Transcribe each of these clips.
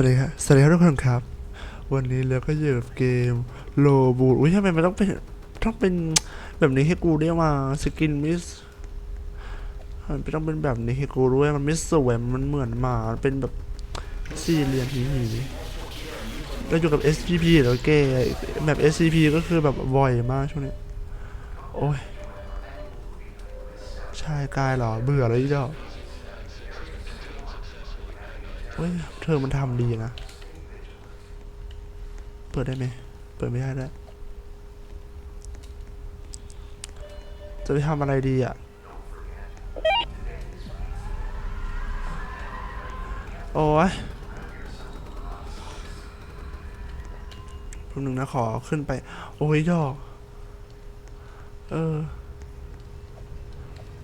สวัสดีครับสวัสดีครับทุกคนครับ วันนี้เราก็อยู่กับเกมโลบูอุ้ยทำไมมันต้องเป็นต้องเป็นแบบนี้ให้กูได้มาสกินมิสมันต้องเป็นแบบนี้ให้กูด้วยมันไม่สวยมันเหมือนหมาเป็นแบบสี่เหลี่ยมหีหีเราอยู่กับ SCP แล้วเกแบบ SCP ก็คือแบบบ่อยมากช่วงนี้ โอ้ยชายกายเหรอเบื่อแล้วอีดอก ฮ้ยเธอมันทำดีนะ เปิดได้ไหม เปิดไม่ได้ด้วจะไปทำอะไรดีอะ โอ้ยแป๊บนึงนะขอขึ้นไป โอ้ยดอก เออ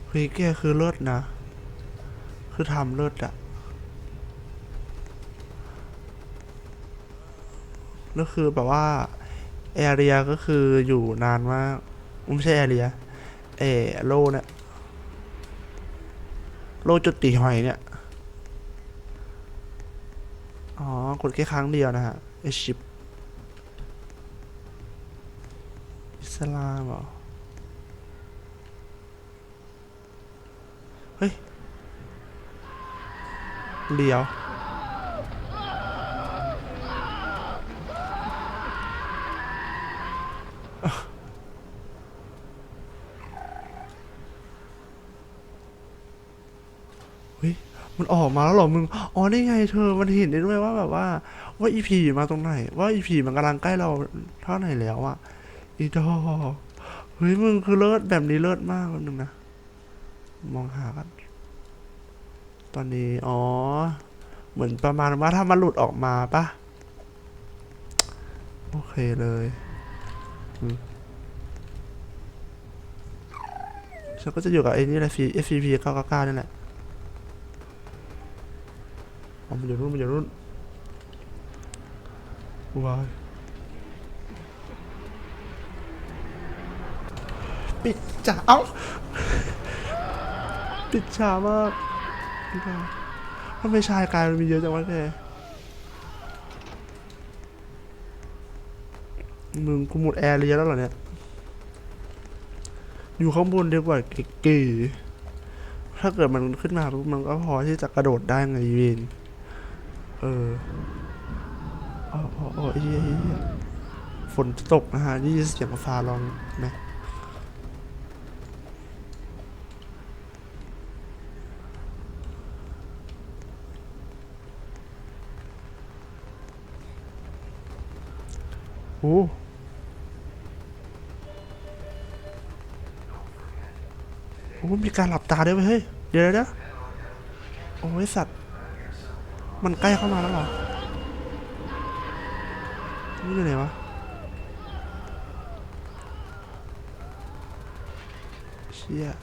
เฮ้ยแกคือเลิศนะ คือทำเลิศอะ แล้วคือแบบว่าแอเรียก็คืออยู่นานมากไม่ใช่แอเรียเอโลเนี่ยโลจุดตีหอยเนี่ย อ๋อ กดแค่ครั้งเดียวนะฮะไอชิปอิสลามเหรอ เฮ้ยเลี้ยว เฮ้ยมันออกมาแล้วเหรอมึง อ๋อนี่ไงเธอ มันเห็นได้ด้วยว่าแบบว่า ว่าอีพีมาตรงไหน ว่าอีพีมันกำลังใกล้เราเท่าไหนแล้วอะอีดอเฮ้ยมึงคือเลิศแบบนี้เลิศมากคนหนึ่งนะ มองหากันตอนนี้ อ๋อ เหมือนประมาณว่าถ้ามันหลุดออกมาปะโอเคเลยฉันก็จะอยู่กับไอ้นี่แหละ FVP 999นี่แหละ มันอยู่นู่นมันอยู่นู่นว้ายปิดจ้าเอ้าปิดช้ามากพี่ดาวทำไมชายกายมันมีเยอะจังวะแกมึงกูหมดแอร์เรียแล้วเหรอเนี่ย อยู่ข้างบนดีกว่าเก๋ๆถ้าเกิดมันขึ้นมาปุ๊บมันก็พอที่จะกระโดดได้ไงยีเวน เอออ๋ออ๋ออ๋อไอ้เหี้ยไอ้ยฝนตกนะฮะได้ยินเสียงฟ้าร้องไหมโอ้โอ้มีการหลับตาด้วยเฮ้ย เดี๋ยวนะโอ้ยสัตว์ มันใกล้เข้ามาแล้วเหรอ นี่อยู่ไหนวะ เชี่ยะ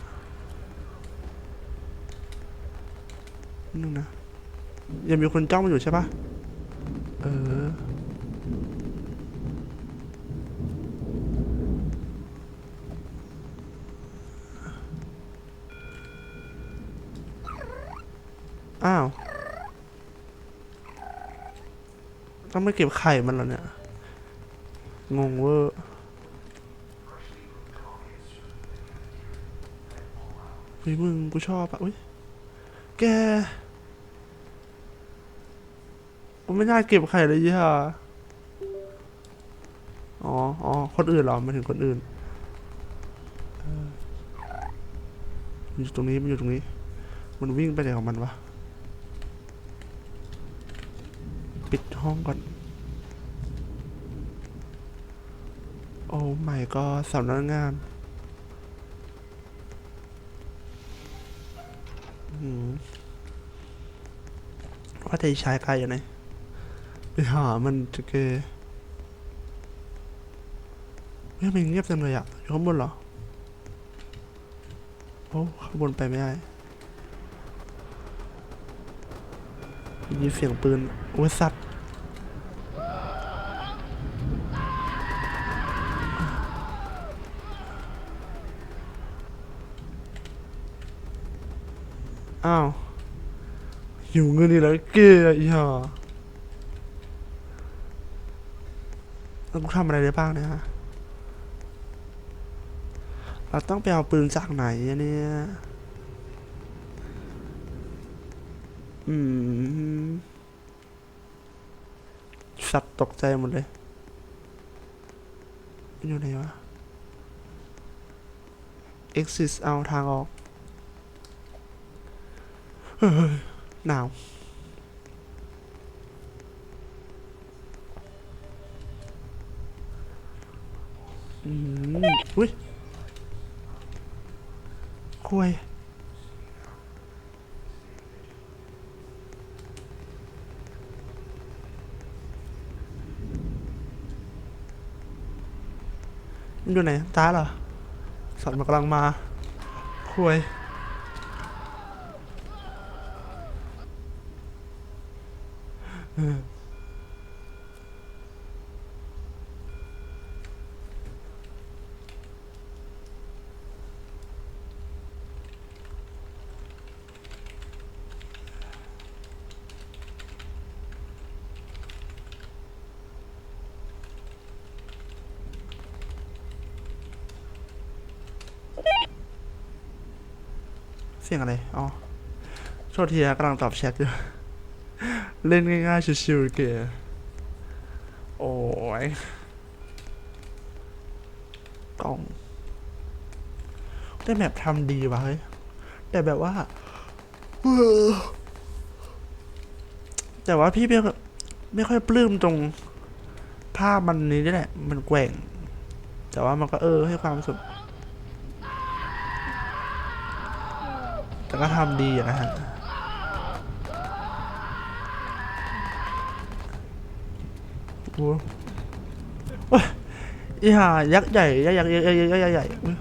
นึงนะ ยังมีคนจ้องมันอยู่ใช่ปะเออ อ้าว ต้องไม่เก็บไข่มันแล้วเนี่ย งงเวอร์เฮ้ยมึงกูชอบอะอุ้ย แก กูไม่น่าเก็บไข่เลยยี่ห้าอ๋ออ๋อคนอื่นเหรอมาถึงคนอื่นออมันอยู่ตรงนี้มันอยู่ตรงนี้ มันวิ่งไปไหนของมันวะ ปิดห้องก่อน โอ้ไม่ก็สำนักงานอืมว่าแต่ชายกายอยู่ไหนไปหามันจะเกเฮ้ยมันเงียบจังเลยอะอยู่ข้างบนเหรอ โอ้ข้างบนไปไม่ได้ มีเสียงปืนอุ้ยสัตว์อ้าวอยู่เงินนี่แล้วเกียอีห่าแล้วกูทำอะไรได้บ้างเนี่ยฮะ เราต้องไปเอาปืนจากไหนเนี่ย อืม สัตว์ตกใจหมดเลยอยู่ไหนวะ exit เอาทางออกหนาวอืมอุ้ยคุย มันอยู่ไหนตาเหรอสัตว์มันกำลังมาคุยเออ เสียงอะไร อ๋อ โทษทีนะกำลังตอบแชทอยู่ เล่นง่ายๆ ชิวๆเก๋โอ้ยกล่องแต่แมปทำดีว่ะเฮ้ย แต่แบบว่า แต่ว่าพี่ไม่ค่อยไม่ค่อยปลื้มตรงภาพมันนี้นี่แหละ มันแกว่ง แต่ว่ามันก็เออให้ความสุข แต่ก็ทำดีอะนะฮะโอ้ยอีห่ายักษ์ใหญ่ยักษ์ยักษ์ยักษ์ยักษ์ยักษ์ยักษ์ใหญ่อุ๊ย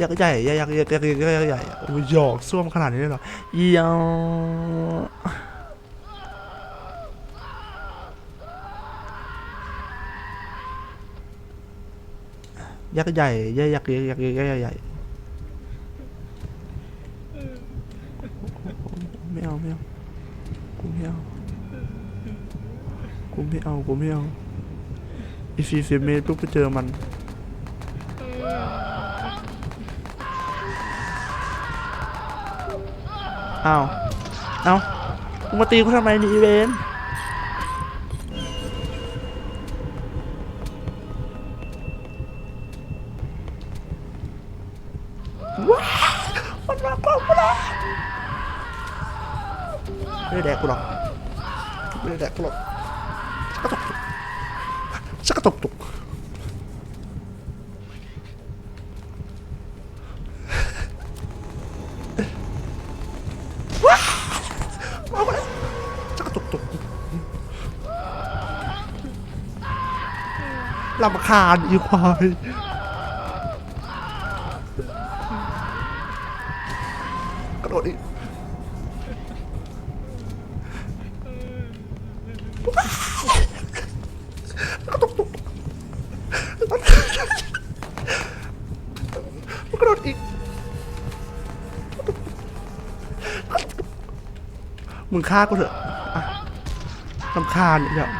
ยักษ์ใหญ่ยักษ์ยักษ์ยักษ์ยักษ์ยักษ์ยักษ์ใหญ่โอ้ยหยอกซ่วมขนาดนี้เลยเหรอเอียว ยักษ์ใหญ่ยักษ์ยักษ์ยักษ์ยักษ์ยักษ์ใหญ่ไม่เอาไม่เอากูไม่เอากูไม่เอากูไม่เอาอีฟีฟิบเมตรปุ๊บไปเจอมันอ้าว เอ้ามึงมาตีกูทำไมนี่อีเวน กูหรอกไม่ได้แดกกูหรอกชักกระตุกชักกระตุกตุกเอาไปชักกระตุกตุกลำคาญอีควายกระโดดอีก มึงฆ่ากูเถอะลำคาญเนี่ย